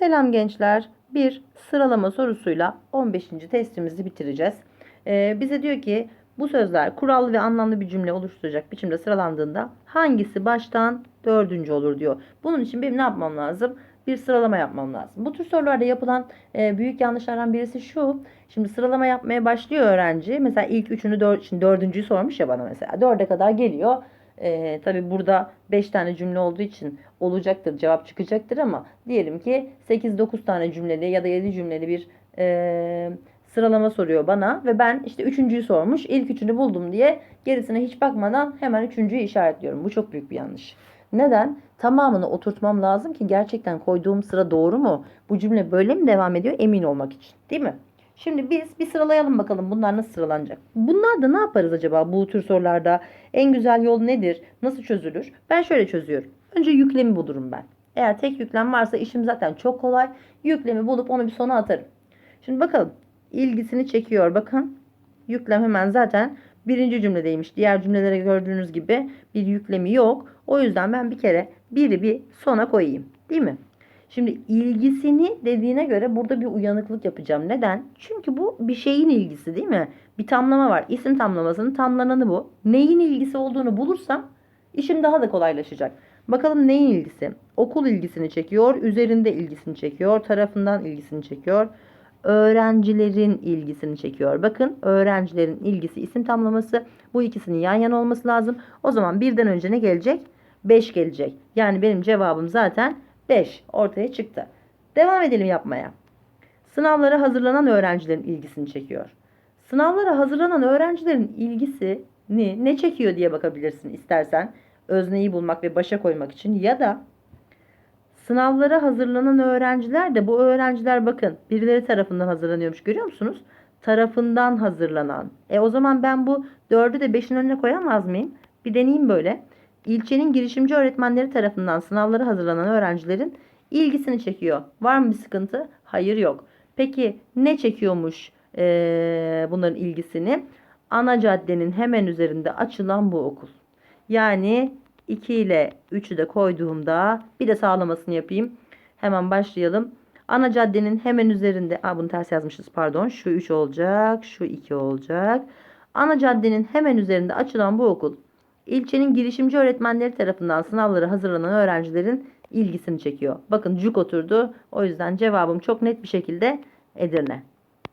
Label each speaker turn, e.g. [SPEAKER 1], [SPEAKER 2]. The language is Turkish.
[SPEAKER 1] Selam gençler. Bir sıralama sorusuyla 15. testimizi bitireceğiz. Ee, bize diyor ki bu sözler kurallı ve anlamlı bir cümle oluşturacak biçimde sıralandığında hangisi baştan dördüncü olur diyor. Bunun için benim ne yapmam lazım? Bir sıralama yapmam lazım. Bu tür sorularda yapılan e, büyük yanlışlardan birisi şu. Şimdi sıralama yapmaya başlıyor öğrenci. Mesela ilk üçünü dör, şimdi dördüncüyü sormuş ya bana mesela. Dörde kadar geliyor. Ee, tabii burada 5 tane cümle olduğu için olacaktır, cevap çıkacaktır ama diyelim ki 8-9 tane cümleli ya da 7 cümleli bir e, sıralama soruyor bana ve ben işte üçüncüyü sormuş, ilk üçünü buldum diye gerisine hiç bakmadan hemen üçüncüyü işaretliyorum. Bu çok büyük bir yanlış. Neden? Tamamını oturtmam lazım ki gerçekten koyduğum sıra doğru mu? Bu cümle böyle mi devam ediyor? Emin olmak için. Değil mi? Şimdi biz bir sıralayalım bakalım bunlar nasıl sıralanacak. Bunlar da ne yaparız acaba bu tür sorularda? En güzel yol nedir? Nasıl çözülür? Ben şöyle çözüyorum. Önce yüklemi bulurum ben. Eğer tek yüklem varsa işim zaten çok kolay. Yüklemi bulup onu bir sona atarım. Şimdi bakalım. İlgisini çekiyor. Bakın. Yüklem hemen zaten birinci cümledeymiş. Diğer cümlelere gördüğünüz gibi bir yüklemi yok. O yüzden ben bir kere biri bir sona koyayım. Değil mi? Şimdi ilgisini dediğine göre burada bir uyanıklık yapacağım. Neden? Çünkü bu bir şeyin ilgisi değil mi? Bir tamlama var. İsim tamlamasının tamlananı bu. Neyin ilgisi olduğunu bulursam işim daha da kolaylaşacak. Bakalım neyin ilgisi? Okul ilgisini çekiyor, üzerinde ilgisini çekiyor, tarafından ilgisini çekiyor. Öğrencilerin ilgisini çekiyor. Bakın öğrencilerin ilgisi isim tamlaması. Bu ikisinin yan yana olması lazım. O zaman birden önce ne gelecek? 5 gelecek. Yani benim cevabım zaten 5 ortaya çıktı. Devam edelim yapmaya. Sınavlara hazırlanan öğrencilerin ilgisini çekiyor. Sınavlara hazırlanan öğrencilerin ilgisini ne çekiyor diye bakabilirsin istersen. Özneyi bulmak ve başa koymak için ya da sınavlara hazırlanan öğrenciler de bu öğrenciler bakın birileri tarafından hazırlanıyormuş görüyor musunuz? Tarafından hazırlanan. E o zaman ben bu 4'ü de 5'in önüne koyamaz mıyım? Bir deneyeyim böyle. İlçenin girişimci öğretmenleri tarafından sınavlara hazırlanan öğrencilerin ilgisini çekiyor. Var mı bir sıkıntı? Hayır yok. Peki ne çekiyormuş eee, bunların ilgisini? Ana caddenin hemen üzerinde açılan bu okul. Yani 2 ile 3'ü de koyduğumda bir de sağlamasını yapayım. Hemen başlayalım. Ana caddenin hemen üzerinde, aa bunu ters yazmışız pardon. Şu 3 olacak, şu 2 olacak. Ana caddenin hemen üzerinde açılan bu okul ilçenin girişimci öğretmenleri tarafından sınavlara hazırlanan öğrencilerin ilgisini çekiyor. Bakın cuk oturdu. O yüzden cevabım çok net bir şekilde Edirne.